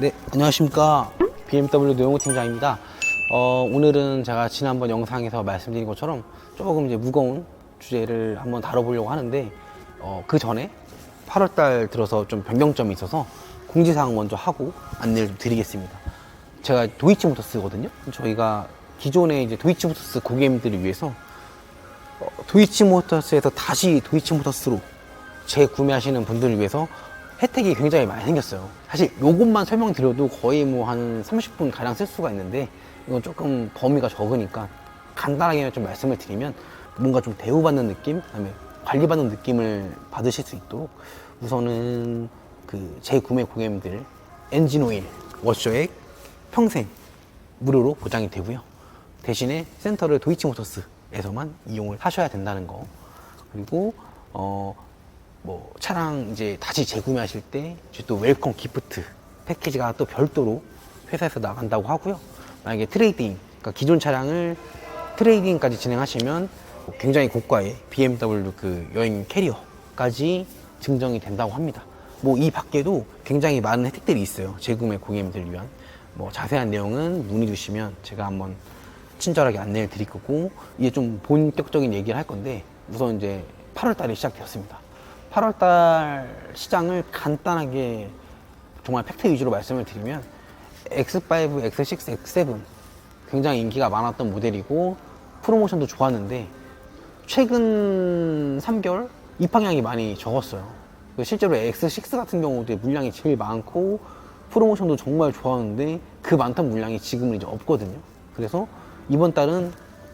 네, 안녕하십니까. BMW 노영호 팀장입니다. 어, 오늘은 제가 지난번 영상에서 말씀드린 것처럼 조금 이제 무거운 주제를 한번 다뤄보려고 하는데, 어, 그 전에 8월달 들어서 좀 변경점이 있어서 공지사항 먼저 하고 안내를 좀 드리겠습니다. 제가 도이치모터스거든요. 저희가 기존에 이제 도이치모터스 고객님들을 위해서 어, 도이치모터스에서 다시 도이치모터스로 재구매하시는 분들을 위해서 혜택이 굉장히 많이 생겼어요. 사실 요것만 설명드려도 거의 뭐 한 30분 가량 쓸 수가 있는데 이건 조금 범위가 적으니까 간단하게 좀 말씀을 드리면 뭔가 좀 대우받는 느낌, 그다음에 관리받는 느낌을 받으실 수 있도록 우선은 그 재구매 고객님들 엔진 오일, 워셔액 평생 무료로 보장이 되고요. 대신에 센터를 도이치모터스에서만 이용을 하셔야 된다는 거. 그리고 어 뭐 차량 이제 다시 재구매하실 때 이제 또 웰컴 기프트 패키지가 또 별도로 회사에서 나간다고 하고요. 만약에 트레이딩, 그러니까 기존 차량을 트레이딩까지 진행하시면 굉장히 고가의 BMW 그 여행 캐리어까지 증정이 된다고 합니다. 뭐 이 밖에도 굉장히 많은 혜택들이 있어요. 재구매 고객님들 위한. 뭐 자세한 내용은 문의 주시면 제가 한번 친절하게 안내를 드릴 거고 이게 좀 본격적인 얘기를 할 건데 우선 이제 8월 달에 시작되었습니다. 8월 달 시장을 간단하게 정말 팩트 위주로 말씀을 드리면 X5, X6, X7 굉장히 인기가 많았던 모델이고 프로모션도 좋았는데 최근 3개월 입항량이 많이 적었어요. 그 실제로 X6 같은 경우도 물량이 제일 많고 프로모션도 정말 좋았는데 그 많던 물량이 지금은 이제 없거든요. 그래서 이번 달은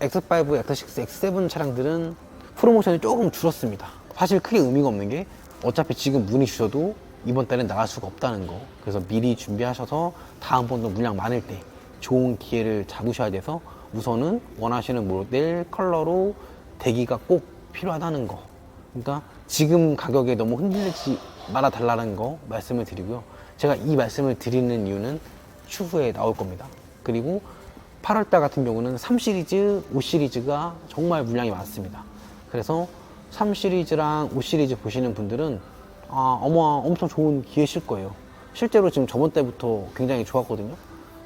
X5, X6, X7 차량들은 프로모션이 조금 줄었습니다. 사실 크게 의미가 없는 게 어차피 지금 문의 주셔도 이번 달엔 나갈 수가 없다는 거. 그래서 미리 준비하셔서 다음번도 물량 많을 때 좋은 기회를 잡으셔야 돼서 우선은 원하시는 모델 컬러로 대기가 꼭 필요하다는 거. 그러니까 지금 가격에 너무 흔들리지 말아 달라는 거 말씀을 드리고요. 제가 이 말씀을 드리는 이유는 추후에 나올 겁니다. 그리고 8월달 같은 경우는 3 시리즈, 5 시리즈가 정말 물량이 많습니다. 그래서 3 시리즈랑 5 시리즈 보시는 분들은 아, 어머 엄청 좋은 기회실 거예요. 실제로 지금 저번 때부터 굉장히 좋았거든요.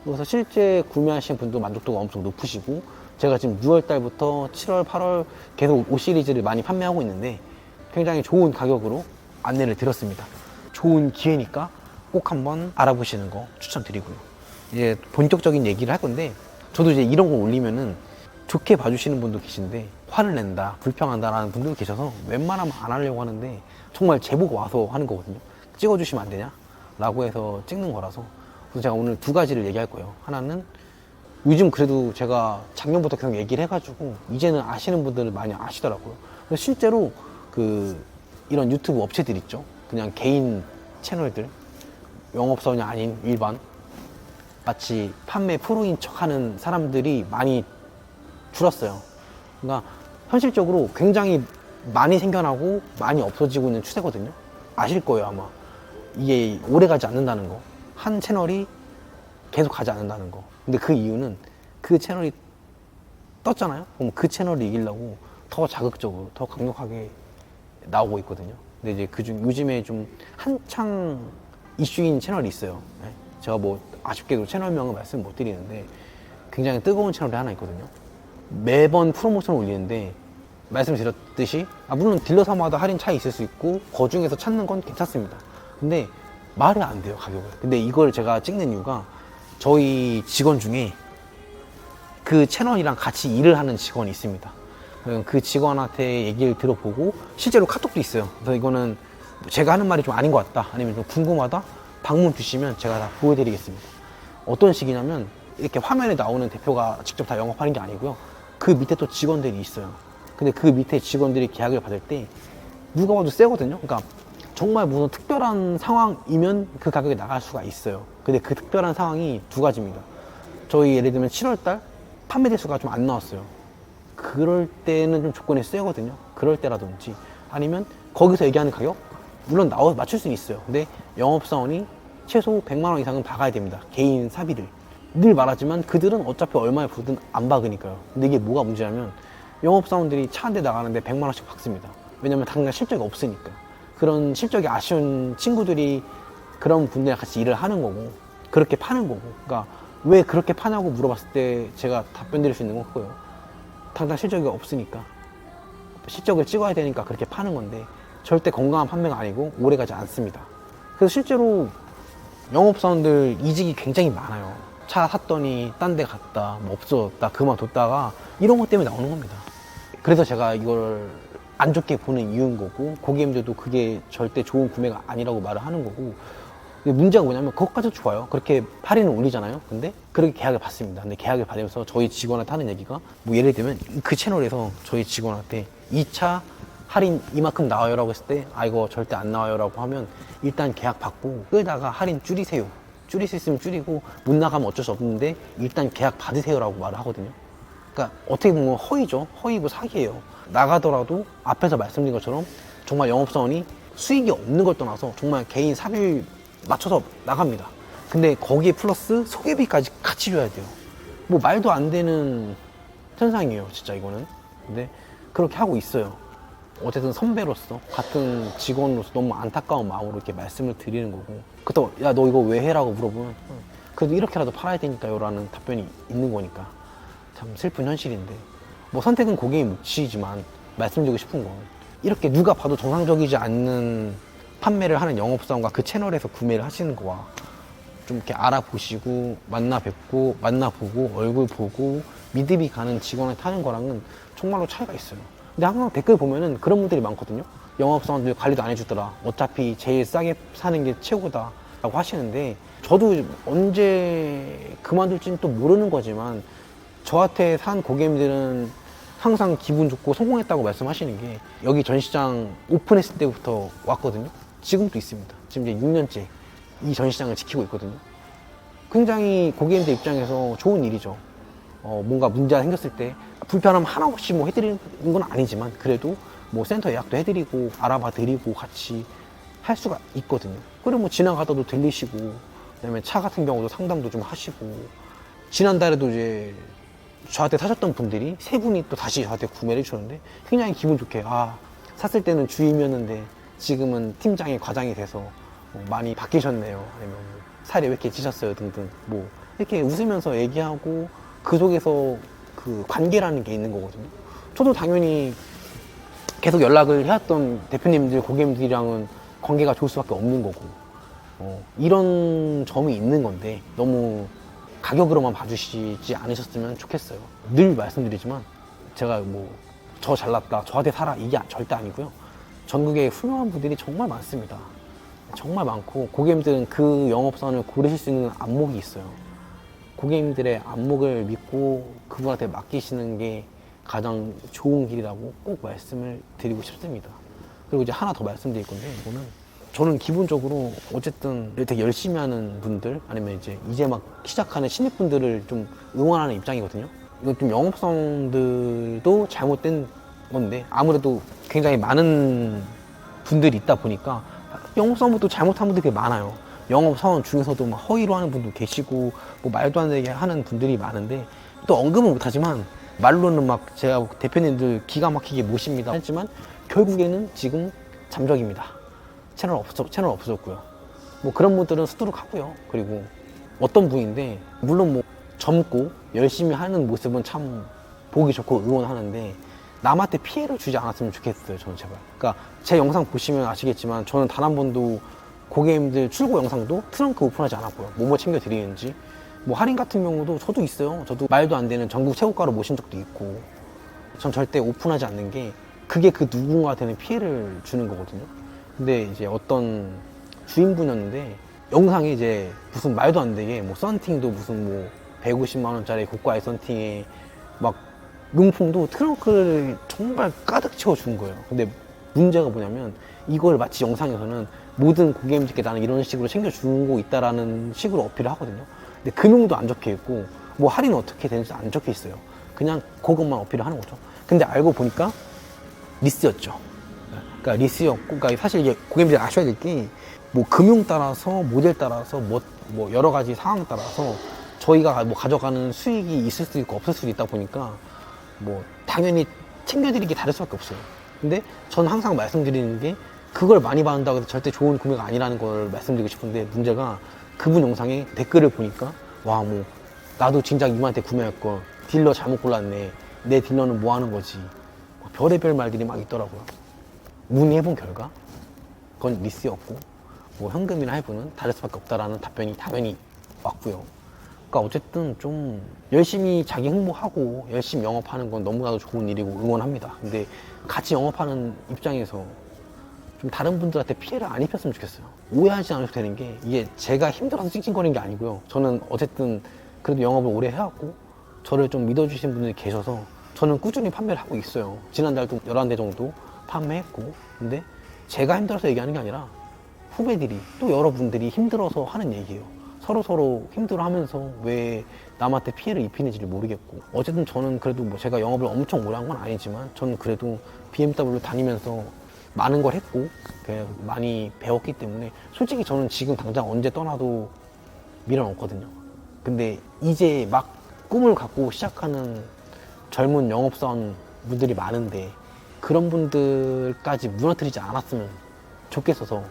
그래서 실제 구매하신 분도 만족도가 엄청 높으시고 제가 지금 6월 달부터 7월, 8월 계속 5 시리즈를 많이 판매하고 있는데 굉장히 좋은 가격으로 안내를 드렸습니다. 좋은 기회니까 꼭 한번 알아보시는 거 추천드리고요. 이제 본격적인 얘기를 할 건데 저도 이제 이런 거 올리면은 좋게 봐주시는 분도 계신데 화를 낸다, 불평한다라는 분도 계셔서 웬만하면 안 하려고 하는데 정말 제보가 와서 하는 거거든요. 찍어주시면 안 되냐? 라고 해서 찍는 거라서 그래서 제가 오늘 두 가지를 얘기할 거예요. 하나는 요즘 그래도 제가 작년부터 계속 얘기를 해가지고 이제는 아시는 분들을 많이 아시더라고요. 실제로 그 이런 유튜브 업체들 있죠. 그냥 개인 채널들 영업사원이 아닌 일반 마치 판매 프로인 척하는 사람들이 많이 줄었어요. 그러니까 현실적으로 굉장히 많이 생겨나고 많이 없어지고 있는 추세거든요. 아실 거예요 아마 이게 오래 가지 않는다는 거. 한 채널이 계속 가지 않는다는 거. 근데 그 이유는 그 채널이 떴잖아요. 그럼 그 채널을 이기려고 더 자극적으로, 더 강력하게 나오고 있거든요. 근데 이제 그 중 요즘에 좀 한창 이슈인 채널이 있어요. 네? 제가 뭐 아쉽게도 채널명은 말씀 못 드리는데 굉장히 뜨거운 채널이 하나 있거든요. 매번 프로모션을 올리는데 말씀드렸듯이 아, 물론 딜러사마다 할인 차이 있을 수 있고 그 중에서 찾는 건 괜찮습니다. 근데 말이 안 돼요 가격을. 근데 이걸 제가 찍는 이유가 저희 직원 중에 그 채널이랑 같이 일을 하는 직원이 있습니다. 그 직원한테 얘기를 들어보고 실제로 카톡도 있어요. 그래서 이거는 제가 하는 말이 좀 아닌 것 같다. 아니면 좀 궁금하다. 방문 주시면 제가 다 보여드리겠습니다. 어떤 식이냐면 이렇게 화면에 나오는 대표가 직접 다 영업하는 게 아니고요. 그 밑에 또 직원들이 있어요. 근데 그 밑에 직원들이 계약을 받을 때 누가 봐도 세거든요. 그러니까 정말 무슨 특별한 상황이면 그 가격에 나갈 수가 있어요. 근데 그 특별한 상황이 두 가지입니다. 저희 예를 들면 7월달 판매 대수가 좀 안 나왔어요. 그럴 때는 좀 조건이 세거든요. 그럴 때라든지 아니면 거기서 얘기하는 가격 물론 나와 맞출 수는 있어요. 근데 영업사원이 최소 100만 원 이상은 박아야 됩니다. 개인 사비를 늘 말하지만 그들은 어차피 얼마에 부르든 안 박으니까요. 근데 이게 뭐가 문제냐면 영업 사원들이 차 한 대 나가는데 100만 원씩 박습니다. 왜냐면 당장 실적이 없으니까. 그런 실적이 아쉬운 친구들이 그런 분들이랑 같이 일을 하는 거고 그렇게 파는 거고. 그러니까 왜 그렇게 파냐고 물어봤을 때 제가 답변 드릴 수 있는 건 그거예요. 당장 실적이 없으니까. 실적을 찍어야 되니까 그렇게 파는 건데 절대 건강한 판매가 아니고 오래 가지 않습니다. 그래서 실제로 영업사원들 이직이 굉장히 많아요. 차 샀더니 딴 데 갔다, 뭐 없어졌다, 그만뒀다가 이런 것 때문에 나오는 겁니다. 그래서 제가 이걸 안 좋게 보는 이유인 거고 고객님들도 그게 절대 좋은 구매가 아니라고 말을 하는 거고 문제가 뭐냐면 그것까지 좋아요. 그렇게 할인을 올리잖아요. 근데 그렇게 계약을 받습니다. 근데 계약을 받으면서 저희 직원한테 하는 얘기가 뭐 예를 들면 그 채널에서 저희 직원한테 이 차 할인 이만큼 나와요 라고 했을 때 아 이거 절대 안 나와요 라고 하면 일단 계약 받고 끌다가 할인 줄이세요. 줄일 수 있으면 줄이고 못 나가면 어쩔 수 없는데 일단 계약 받으세요라고 말을 하거든요. 그러니까 어떻게 보면 허위죠. 허위고 사기예요. 나가더라도 앞에서 말씀드린 것처럼 정말 영업사원이 수익이 없는 걸 떠나서 정말 개인 사비를 맞춰서 나갑니다. 근데 거기에 플러스 소개비까지 같이 줘야 돼요. 뭐 말도 안 되는 현상이에요, 진짜 이거는. 근데 그렇게 하고 있어요. 어쨌든 선배로서 같은 직원으로서 너무 안타까운 마음으로 이렇게 말씀을 드리는 거고. 그렇다고 야너 이거 왜 해라고 물어보면 응, 그래도 이렇게라도 팔아야 되니까요 라는 답변이 있는 거니까. 참 슬픈 현실인데. 뭐 선택은 고객의 몫이지만 말씀드리고 싶은 건 이렇게 누가 봐도 정상적이지 않는 판매를 하는 영업사원과 그 채널에서 구매를 하시는 거와 좀 이렇게 알아보시고 만나 뵙고 만나보고 얼굴 보고 믿음이 가는 직원한테 하는 거랑은 정말로 차이가 있어요. 근데 항상 댓글 보면은 그런 분들이 많거든요. 영업사원들 관리도 안 해주더라. 어차피 제일 싸게 사는 게 최고다. 라고 하시는데 저도 언제 그만둘지는 또 모르는 거지만 저한테 산 고객님들은 항상 기분 좋고 성공했다고 말씀하시는 게 여기 전시장 오픈했을 때부터 왔거든요. 지금도 있습니다. 지금 이제 6년째 이 전시장을 지키고 있거든요. 굉장히 고객님들 입장에서 좋은 일이죠. 어, 뭔가 문제가 생겼을 때 불편함 하나 없이 뭐 해드리는 건 아니지만 그래도 뭐 센터 예약도 해드리고 알아봐 드리고 같이 할 수가 있거든요. 그리고 뭐 지나가다도 들리시고 그다음에 차 같은 경우도 상담도 좀 하시고. 지난달에도 이제 저한테 사셨던 분들이 세 분이 또 다시 저한테 구매를 해주셨는데 굉장히 기분 좋게 아 샀을 때는 주임이었는데 지금은 팀장이 과장이 돼서 뭐 많이 바뀌셨네요. 아니면 뭐 살이 왜 이렇게 찌셨어요? 등등 뭐 이렇게 웃으면서 얘기하고 그 속에서 그 관계라는 게 있는 거거든요 저도 당연히 계속 연락을 해왔던 대표님들 고객님들이랑은 관계가 좋을 수밖에 없는 거고 어, 이런 점이 있는 건데 너무 가격으로만 봐주시지 않으셨으면 좋겠어요. 늘 말씀드리지만 제가 뭐 저 잘났다, 저한테 사라 이게 절대 아니고요. 전국에 훌륭한 분들이 정말 많습니다. 정말 많고 고객님들은 그 영업선을 고르실 수 있는 안목이 있어요. 고객님들의 안목을 믿고 그분한테 맡기시는 게 가장 좋은 길이라고 꼭 말씀을 드리고 싶습니다. 그리고 이제 하나 더 말씀드릴 건데 이거는 저는 기본적으로 어쨌든 되게 열심히 하는 분들 아니면 이제 이제 막 시작하는 신입분들을 좀 응원하는 입장이거든요. 이건 좀 영업성들도 잘못된 건데 아무래도 굉장히 많은 분들이 있다 보니까 영업사원부터 잘못한 분들이 많아요. 영업 사원 중에서도 막 허위로 하는 분도 계시고 뭐 말도 안 되게 하는 분들이 많은데 또 언급은 못하지만 말로는 막 제가 대표님들 기가 막히게 모십니다 했지만 결국에는 지금 잠적입니다. 채널 없어 채널 없어졌고요. 뭐 그런 분들은 수두룩 하고요. 그리고 어떤 분인데 물론 뭐 젊고 열심히 하는 모습은 참 보기 좋고 응원하는데 남한테 피해를 주지 않았으면 좋겠어요. 저는 제발. 그러니까 제 영상 보시면 아시겠지만 저는 단 한 번도 고객님들 출고 영상도 트렁크 오픈하지 않았고요. 뭐뭐 챙겨 드리는지 뭐 할인 같은 경우도 저도 있어요. 저도 말도 안 되는 전국 최고가로 모신 적도 있고 전 절대 오픈하지 않는 게 그게 그 누군가한테는 피해를 주는 거거든요. 근데 이제 어떤 주인분이었는데 영상에 이제 무슨 말도 안 되게 뭐 썬팅도 무슨 뭐 150만 원짜리 고가의 썬팅에 막 명품도 트렁크를 정말 가득 채워준 거예요. 근데 문제가 뭐냐면 이걸 마치 영상에서는 모든 고객님들께 나는 이런 식으로 챙겨주고 있다라는 식으로 어필을 하거든요. 근데 금융도 안 적혀 있고 뭐 할인 어떻게 되는지 안 적혀 있어요. 그냥 그것만 어필을 하는 거죠. 근데 알고 보니까 리스였죠. 그러니까 리스였고, 그러니까 사실 이게 고객님들이 아셔야 될 게 뭐 금융 따라서 모델 따라서 뭐, 뭐 여러 가지 상황 따라서 저희가 뭐 가져가는 수익이 있을 수도 있고 없을 수도 있다 보니까 뭐 당연히 챙겨드리기 다를 수밖에 없어요. 근데 저는 항상 말씀드리는 게 그걸 많이 받는다고 해서 절대 좋은 구매가 아니라는 걸 말씀드리고 싶은데 문제가 그분 영상에 댓글을 보니까 와 뭐 나도 진작 이분한테 구매할 걸 딜러 잘못 골랐네. 내 딜러는 뭐 하는 거지? 뭐 별의별 말들이 막 있더라고요. 문의해본 결과? 그건 미스였고 뭐 현금이나 할부는 다를 수밖에 없다라는 답변이 당연히 왔고요. 그러니까 어쨌든 좀 열심히 자기 홍보하고 열심히 영업하는 건 너무나도 좋은 일이고 응원합니다. 근데 같이 영업하는 입장에서 좀 다른 분들한테 피해를 안 입혔으면 좋겠어요. 오해하지 않으셔도 되는 게 이게 제가 힘들어서 찡찡거리는 게 아니고요. 저는 어쨌든 그래도 영업을 오래 해왔고 저를 좀 믿어주신 분들이 계셔서 저는 꾸준히 판매를 하고 있어요. 지난달도 11대 정도 판매했고 근데 제가 힘들어서 얘기하는 게 아니라 후배들이 또 여러분들이 힘들어서 하는 얘기예요. 서로 서로 힘들어하면서 왜 남한테 피해를 입히는지를 모르겠고 어쨌든 저는 그래도 뭐 제가 영업을 엄청 오래 한 건 아니지만 저는 그래도 BMW 다니면서 많은 걸 했고 그 많이 배웠기 때문에 솔직히 저는 지금 당장 언제 떠나도 미련 없거든요. 근데 이제 막 꿈을 갖고 시작하는 젊은 영업사원 분들이 많은데 그런 분들까지 무너뜨리지 않았으면 좋겠어서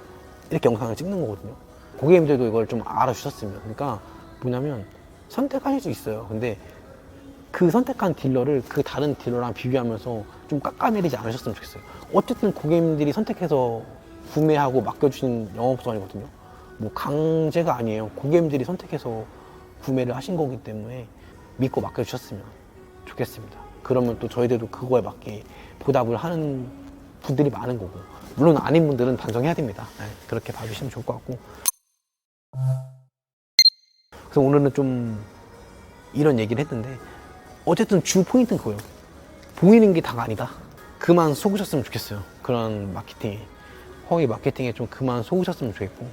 이렇게 영상을 찍는 거거든요. 고객님들도 이걸 좀 알아주셨으면. 그러니까 뭐냐면 선택하실 수 있어요. 근데 그 선택한 딜러를 그 다른 딜러랑 비교하면서 좀 깎아내리지 않으셨으면 좋겠어요. 어쨌든 고객님들이 선택해서 구매하고 맡겨주신 영업사원이거든요. 뭐 강제가 아니에요. 고객님들이 선택해서 구매를 하신 거기 때문에 믿고 맡겨주셨으면 좋겠습니다. 그러면 또 저희들도 그거에 맞게 보답을 하는 분들이 많은 거고 물론 아닌 분들은 반성해야 됩니다. 네, 그렇게 봐주시면 좋을 것 같고 그래서 오늘은 좀 이런 얘기를 했는데 어쨌든 주 포인트는 그거예요. 보이는 게 다가 아니다. 그만 속으셨으면 좋겠어요. 그런 마케팅에. 허위 마케팅에 좀 그만 속으셨으면 좋겠고.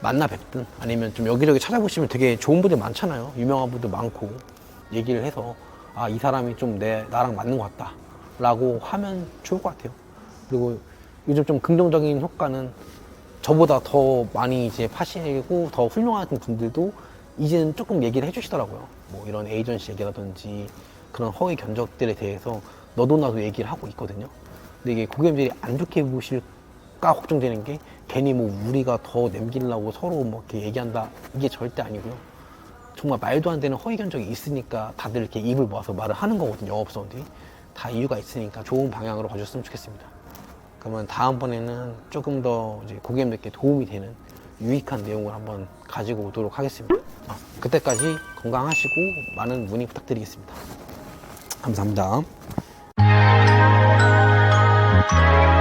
만나 뵙든 아니면 좀 여기저기 찾아보시면 되게 좋은 분들 많잖아요. 유명한 분들 많고. 얘기를 해서 아, 이 사람이 좀 내, 나랑 맞는 것 같다. 라고 하면 좋을 것 같아요. 그리고 요즘 좀 긍정적인 효과는 저보다 더 많이 이제 파시고 더 훌륭한 분들도 이제는 조금 얘기를 해주시더라고요. 뭐 이런 에이전시 얘기라든지 그런 허위 견적들에 대해서 너도 나도 얘기를 하고 있거든요. 근데 이게 고객님들이 안 좋게 보실까 걱정되는 게 괜히 뭐 우리가 더 남기려고 서로 뭐 이렇게 얘기한다 이게 절대 아니고요. 정말 말도 안 되는 허위 견적이 있으니까 다들 이렇게 입을 모아서 말을 하는 거거든요. 영업사원들이 다 이유가 있으니까 좋은 방향으로 가셨으면 좋겠습니다. 그러면 다음번에는 조금 더 이제 고객님들께 도움이 되는 유익한 내용을 한번 가지고 오도록 하겠습니다. 아, 그때까지 건강하시고 많은 문의 부탁드리겠습니다. 감사합니다. Música